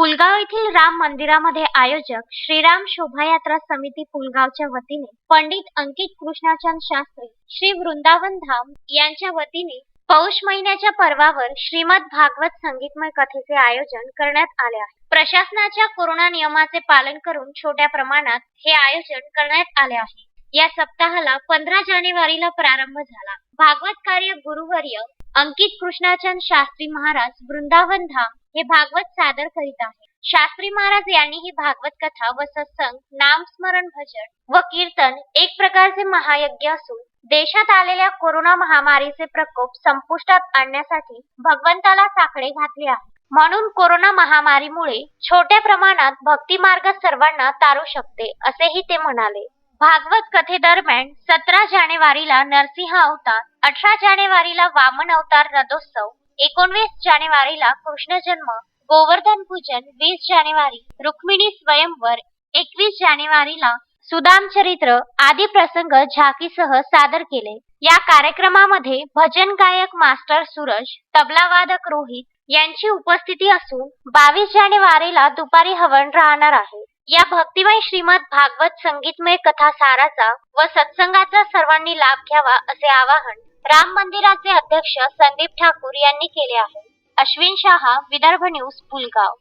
पुलगाव येथील राम मंदिरामध्ये आयोजक श्रीराम शोभायात्रा समिती पुलगावच्या वतीने पंडित अंकित कृष्णाचंद शास्त्री श्री वृंदावन धाम यांच्या वतीने पौष महिन्याच्या पर्वावर श्रीमद भागवत संगीतमय कथेचे आयोजन करण्यात आले आहे. प्रशासनाच्या कोरोना नियमाचे पालन करून छोट्या प्रमाणात हे आयोजन करण्यात आले आहे. या सप्ताहाला पंधरा जानेवारीला प्रारंभ झाला. भागवत कार्य गुरुवर्य अंकित कृष्णाचंद शास्त्री महाराज वृंदावन धाम हे भागवत सादर करीत आहे. शास्त्री महाराज यांनी ही भागवत कथा व सत्संग नामस्मरण भजन व कीर्तन एक प्रकारचे महायज्ञ असून देशात आलेल्या कोरोना महामारीचे प्रकोप संपुष्टात आणण्यासाठी भगवंताला साखळे घातले आहे. म्हणून कोरोना महामारीमुळे छोट्या प्रमाणात भक्ती मार्ग सर्वांना तारू शकते असेही ते म्हणाले. भागवत कथेदरम्यान सतरा जानेवारीला नरसिंह अवतार अठरा जानेवारीला वामन अवतार रथोत्सव एकोणवीस जानेवारीला कृष्ण जन्म गोवर्धन पूजन वीस जानेवारी रुक्मिणी स्वयंवर एकवीस जानेवारीला सुदाम चरित्र आदी प्रसंग झाकीसह सादर केले. या कार्यक्रमामध्ये भजन गायक मास्टर सूरज तबलावादक रोहित यांची उपस्थिती असून बावीस जानेवारीला दुपारी हवन राहणार आहे. या भक्तिमय श्रीमद भागवत संगीतमय कथा साराचा व सत्संगाचा सर्वांनी लाभ घ्यावा असे आवाहन राम मंदिराचे अध्यक्ष संदीप ठाकूर यांनी केले आहे. अश्विन शहा विदर्भ न्यूज पुलगाव.